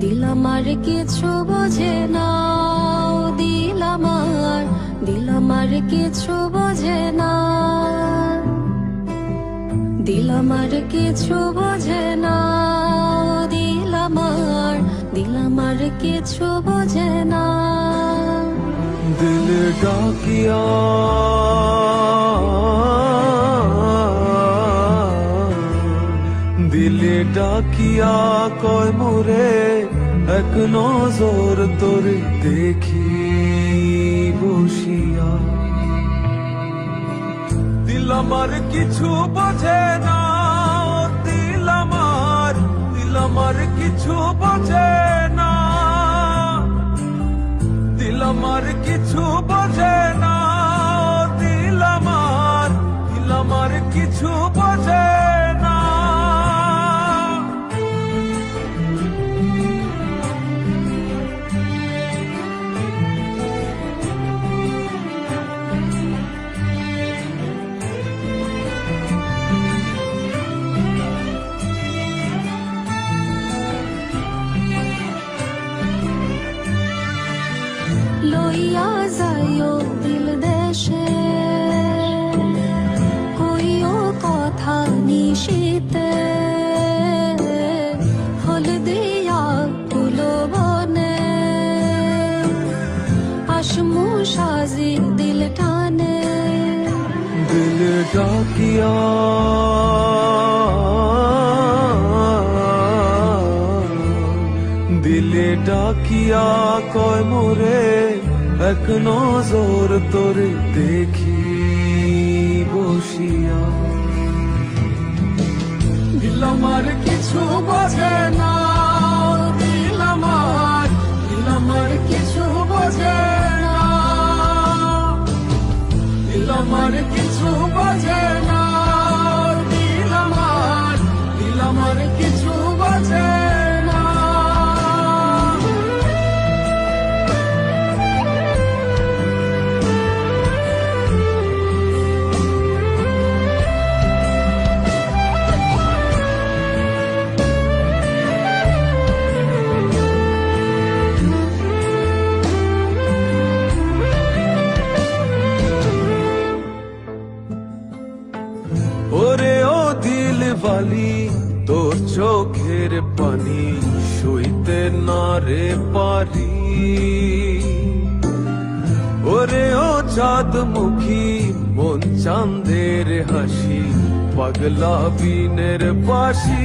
দিলাম আর কিছু বোঝে না দিলাম আর দিলাম আর কিছু বোঝে না দিলাম আর কিছু বোঝে না দিলাম আর দিলাম আর কিছু বোঝে না দিল ডাকিয়া ডাকিয়া কয় মোরে এক নজর তোরে দেখি বসিয়া দিল আমার কিছু বোঝে না দিল আমার দিল আমার কিছু বোঝে না যাইও দিল দেশে। কইও কথা নিশিতে। হল দিয়া তুলো বনে আসমু সাজি দিল টানে। দিল ডাকিয়া। দিলে ডাকিয়া কয় মোরে এক নজর তোরে দেখি বসিয়া। দিল আমার কিছু বোঝে না, দিল আমার দিল আমার কিছু বোঝে বালি, তোর চোখের পানি সইতে না রে পারি। ওরে ও চাঁদ মুখী মন চাঁদের হাসি, পাগলা বিনের পাশি